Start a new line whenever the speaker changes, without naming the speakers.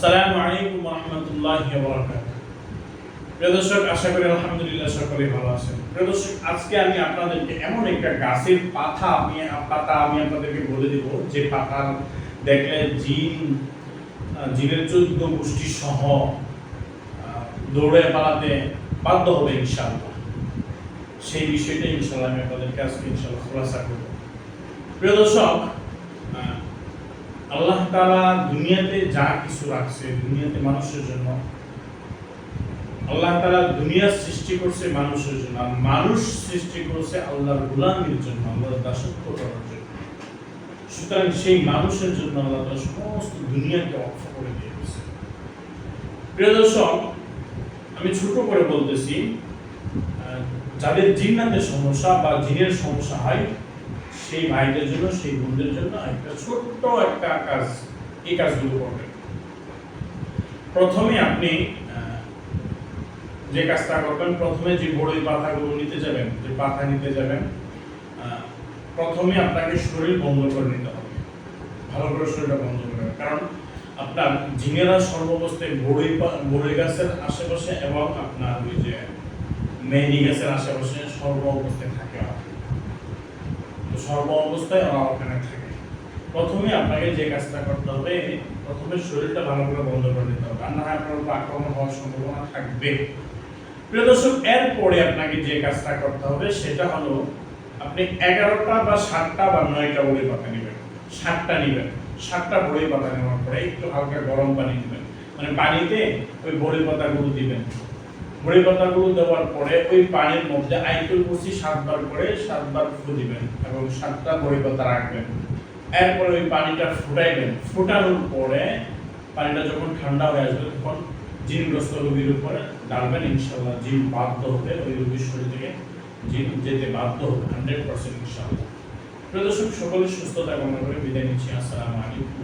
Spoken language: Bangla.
আসসালামু আলাইকুম রহমতুল্লাহ প্রিয় দর্শক, আশা করি আলহামদুলিল্লাহ সকলে ভালো আছেন। প্রিয় দর্শক, আজকে আমি আপনাদেরকে এমন একটা গাছের পাতা আমি পাতা আমি আপনাদেরকে বলে দিব, যে পাতা দেখলে জিন জিনের চোদ্দ গোষ্ঠী সহ দৌড়ে পালাতে বাধ্য হবে ইনশাআল্লাহ। সেই বিষয়টা ইনশাআল্লাহ আমি আপনাদেরকে আজকে ইনশাআল্লাহ খোলাসা করব। প্রিয় দর্শক আল্লাহ তাআলা দুনিয়াতে যা কিছু রাখছে, দুনিয়াতে মানুষের জন্য। আল্লাহ তাআলা দুনিয়া সৃষ্টি করছে মানুষের জন্য। মানুষ সৃষ্টি করছে আল্লাহর গোলামির জন্য, আল্লাহর দাসত্ব করার জন্য। সুতরাং সেই মানুষের জন্য আল্লাহ তাআলা সমস্ত দুনিয়াকে অক্ষ করে দিয়েছে। প্রিয় দর্শক, আমি ছোট করে বলতেছি যাদের জিন্নাতের সমস্যা বা জিনের সমস্যা হয় সেই ভাইদের জন্য, সেই বোনদের জন্য একটা ছোট্ট একটা কাজ, এই কাজগুলো করবেন। প্রথমে আপনি যে কাজটা করবেন, প্রথমে যে বড়ই পাতাগুলো নিতে যাবেন, যে পাতা নিতে যাবেন প্রথমে আপনাকে শরীর বন্ধ করে নিতে হবে। ভালো করে শরীরটা বন্ধ করে। কারণ আপনার ঝিঙেরা সর্বাবস্থায় বড়ই বড়ই গাছের আশেপাশে এবং আপনার ওই যে মেহেদি গাছের আশেপাশে সর্ব অবস্থায় থাকে সর্ব অবস্থায় ওখানে থাকে। প্রথমে আপনাকে যে কাজটা করতে হবে, প্রথমে শরীরটা ভালো করে বন্ধ করে দিতে হবে। আর না আপনার আক্রমণ হওয়ার সম্ভাবনা থাকবে। প্রিয় দর্শক, এরপরে আপনাকে যে কাজটা করতে হবে, সেটা হলো আপনি এগারোটা বা সাতটা বা নয়টা বড়ি পাতা নেবেন। সাতটা নেবেন। সাতটা বড়ি পাতা নেওয়ার পরে একটু হালকা গরম পানি দিবেন। মানে পানিতে ওই বড়ি পাতাগুলো দিবেন। বড়ি পাতাগুলো দেওয়ার পরে ওই পানির মধ্যে আইতুল কুরসি সাতবার করে সাতবার ফু দিবেন এবং সাতটা বড়ি পাতা রাখবেন। এরপরে ওই পানিটা ফুটাইবেন। ফুটানোর পরে পানিটা যখন ঠান্ডা হয়ে আসবে তখন জিনগ্রস্ত রোগীর উপরে ডালবেন ইনশাল্লাহ জিন বাধ্য হবে, ওই রোগীর শরীর থেকে জিন যেতে বাধ্য হবে, হান্ড্রেড পার্সেন্ট ইনশাল্লাহ প্রিয় দর্শক সকলের সুস্থতা কামনা করে বিদায় নিচ্ছি। আসসালামু আলাইকুম